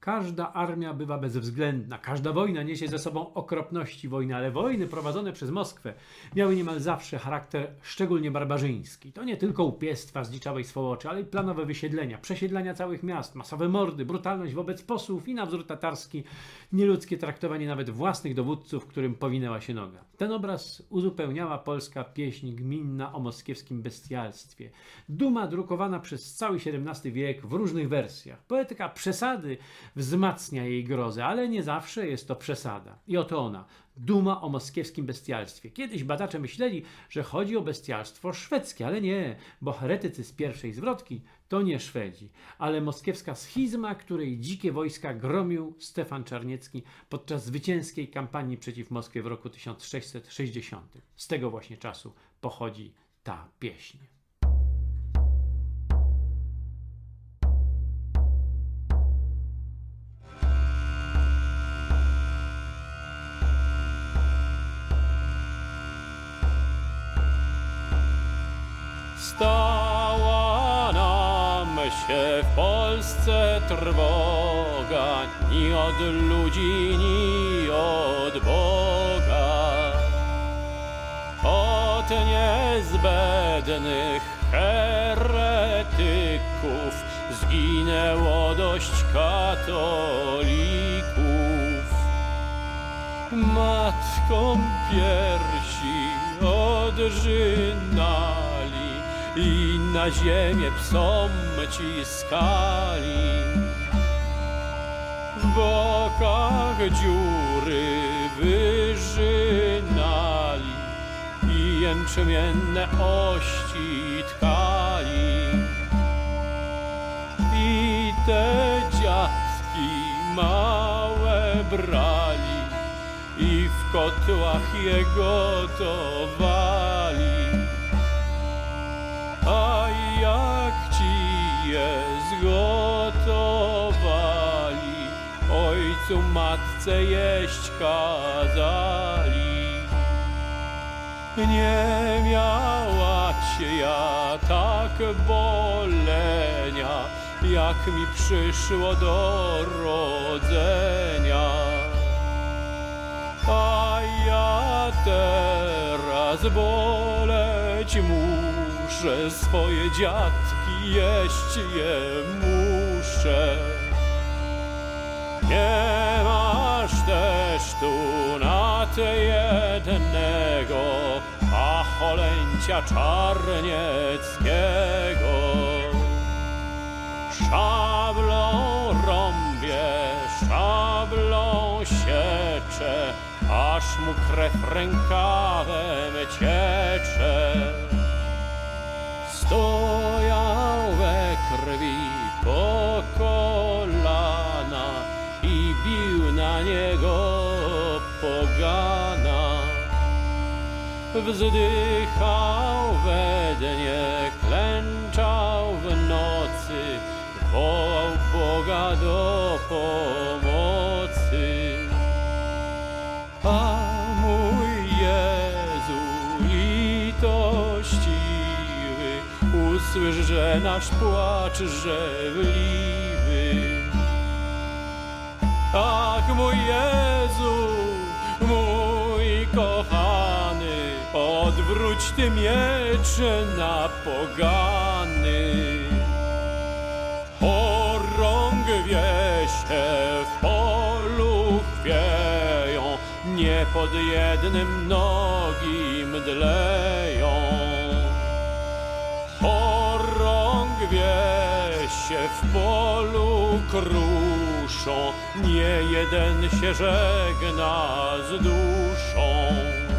Każda armia bywa bezwzględna, każda wojna niesie ze sobą okropności wojny, ale wojny prowadzone przez Moskwę miały niemal zawsze charakter szczególnie barbarzyński. To nie tylko upiestwa zdziczałej swołoczy, ale i planowe wysiedlenia, przesiedlenia całych miast, masowe mordy, brutalność wobec posłów i na wzór tatarski, nieludzkie traktowanie nawet własnych dowódców, którym powinęła się noga. Ten obraz uzupełniała polska pieśń gminna o moskiewskim bestialstwie. Duma drukowana przez cały XVII wiek w różnych wersjach. Poetyka przesady wzmacnia jej grozę, ale nie zawsze jest to przesada. I oto ona, duma o moskiewskim bestialstwie. Kiedyś badacze myśleli, że chodzi o bestialstwo szwedzkie, ale nie, bo heretycy z pierwszej zwrotki to nie Szwedzi, ale moskiewska schizma, której dzikie wojska gromił Stefan Czarniecki podczas zwycięskiej kampanii przeciw Moskwie w roku 1660. Z tego właśnie czasu pochodzi ta pieśń. Stała nam się w Polsce trwoga, ni od ludzi, ni od Boga. Od niezbędnych heretyków zginęło dość katolików. Matkom piersi odrzynali i na ziemię psom ciskali. W bokach dziury wyżynali i jęczmienne ości tkali. I te dziadki małe brali i w kotłach je gotowali. A jak ci je zgotowali, ojcu matce jeść kazali. Nie miałaś ja tak bolenia, jak mi przyszło do rodzenia. A ja teraz boleć muszę, swoje dziadki jeść je muszę. Nie masz też tu nad jednego pacholęcia czarnieckiego. Szablą rąbie, szablą siecze, aż mu krew rękawem ciecze. Stojał we krwi po kolana i bił na niego pogana. Wzdychał we dnie, klęczał w nocy, wołał Boga do. Że nasz płacz żewliwy. Ach, mój Jezu, mój kochany, odwróć ty miecz na pogany. Chorągwie się w polu chwieją, nie pod jednym nogi mdleją. Się w polu kruszą, nie jeden się żegna z duszą.